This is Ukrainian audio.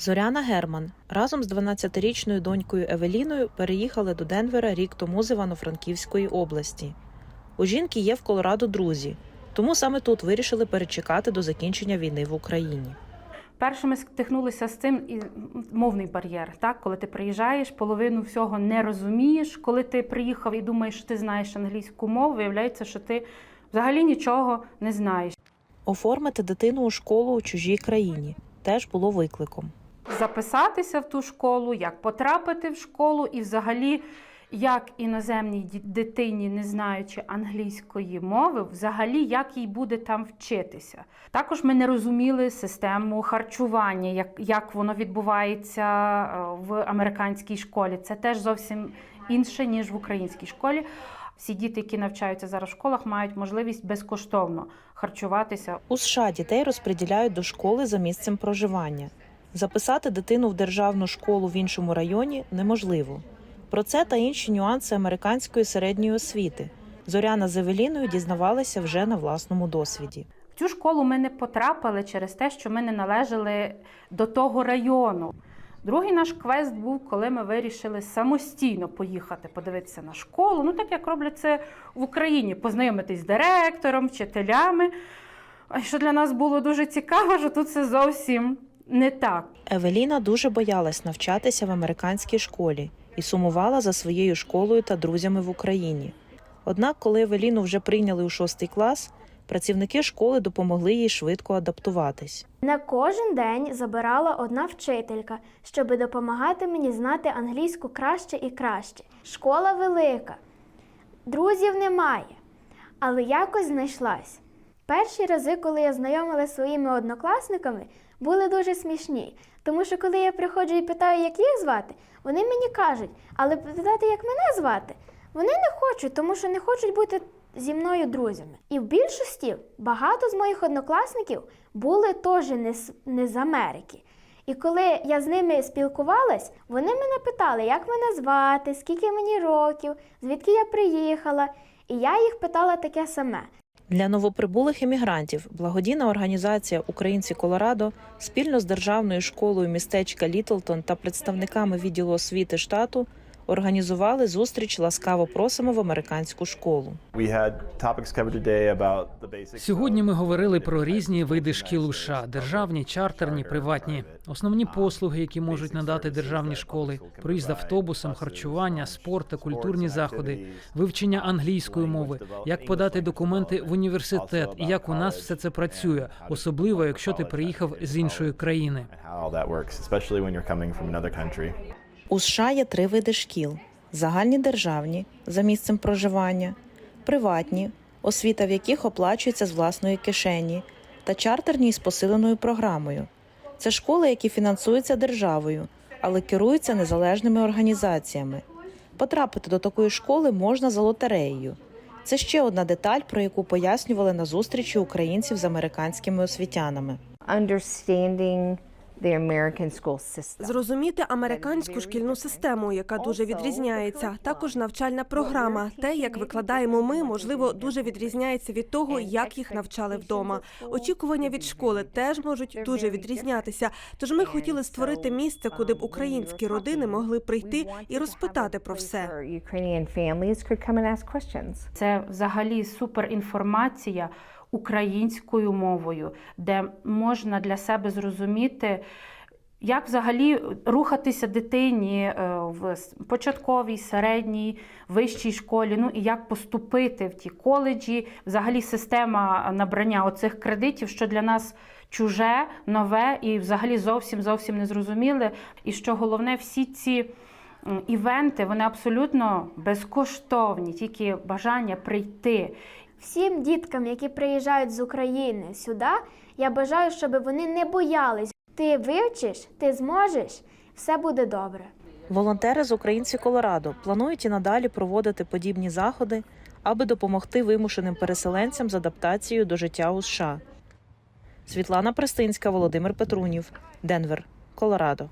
Зоряна Герман разом з 12-річною донькою Евеліною переїхали до Денвера рік тому з Івано-Франківської області. У жінки є в Колорадо друзі, тому саме тут вирішили перечекати до закінчення війни в Україні. Першими стикнулися з цим і мовний бар'єр. Так, коли ти приїжджаєш, половину всього не розумієш. Коли ти приїхав і думаєш, що ти знаєш англійську мову, виявляється, що ти взагалі нічого не знаєш. Оформити дитину у школу у чужій країні теж було викликом. Записатися в ту школу, як потрапити в школу, і взагалі, як іноземній дитині, не знаючи англійської мови, взагалі як їй буде там вчитися. Також ми не розуміли систему харчування, як, як воно відбувається е, в американській школі. Це теж зовсім інше, ніж в українській школі. Всі діти, які навчаються зараз в школах, мають можливість безкоштовно харчуватися У США дітей розподіляють до школи за місцем проживання. Записати дитину в державну школу в іншому районі неможливо. Про це та інші нюанси американської середньої освіти. Зоряна з Евеліною дізнавалися вже на власному досвіді. В цю школу ми не потрапили через те, що ми не належали до того району. Другий наш квест був, коли ми вирішили самостійно поїхати подивитися на школу. Ну, так як роблять це в Україні, познайомитись з директором, вчителями. А що для нас було дуже цікаво, що тут це зовсім не так. Евеліна дуже боялась навчатися в американській школі і сумувала за своєю школою та друзями в Україні. Однак, коли Евеліну вже прийняли у шостий клас, працівники школи допомогли їй швидко адаптуватись. На кожен день забирала одна вчителька, щоби допомагати мені знати англійську краще і краще. Школа велика, друзів немає, але якось знайшлась. Перші рази, коли я знайомилася своїми однокласниками, були дуже смішні. Тому що коли я приходжу і питаю, як їх звати, вони мені кажуть, але питати, як мене звати, вони не хочуть, тому що не хочуть бути зі мною друзями. І в більшості багато з моїх однокласників були теж не з, не з Америки. І коли я з ними спілкувалась, вони мене питали, як мене звати, скільки мені років, звідки я приїхала. І я їх питала таке саме. Для новоприбулих емігрантів благодійна організація Українці Колорадо спільно з державною школою містечка Літлтон та представниками відділу освіти штату організували зустріч Ласкаво просимо в американську школу. Сьогодні ми говорили про різні види шкіл у США – державні, чартерні, приватні, основні послуги, які можуть надати державні школи, проїзд автобусом, харчування, спорт та культурні заходи, вивчення англійської мови, як подати документи в університет і як у нас все це працює, особливо якщо ти приїхав з іншої країни. У США є три види шкіл: загальні державні за місцем проживання, приватні, освіта в яких оплачується з власної кишені, та чартерні з посиленою програмою. Це школи, які фінансуються державою, але керуються незалежними організаціями. Потрапити до такої школи можна за лотереєю. Це ще одна деталь, про яку пояснювали на зустрічі українців з американськими освітянами. understanding the American school system. Зрозуміти американську шкільну систему, яка дуже відрізняється. Також навчальна програма. Те, як викладаємо ми, можливо, дуже відрізняється від того, як їх навчали вдома. Очікування від школи теж можуть дуже відрізнятися. Тож ми хотіли створити місце, куди б українські родини могли прийти і розпитати про все. Це взагалі суперінформація українською мовою, де можна для себе зрозуміти. Як взагалі рухатися дитині е, в початковій, середній, вищій школі, ну і як поступити в ті коледжі, взагалі система набрання оцих кредитів, що для нас чуже, нове і взагалі зовсім зовсім не зрозуміле. І що головне, всі ці івенти вони абсолютно безкоштовні, тільки бажання прийти. Всім діткам, які приїжджають з України сюди, я бажаю, щоб вони не боялись. Ти вивчиш, ти зможеш, все буде добре. Волонтери з Українці Колорадо планують і надалі проводити подібні заходи, аби допомогти вимушеним переселенцям з адаптацією до життя у США. Світлана Престинська, Володимир Петрунів, Денвер, Колорадо.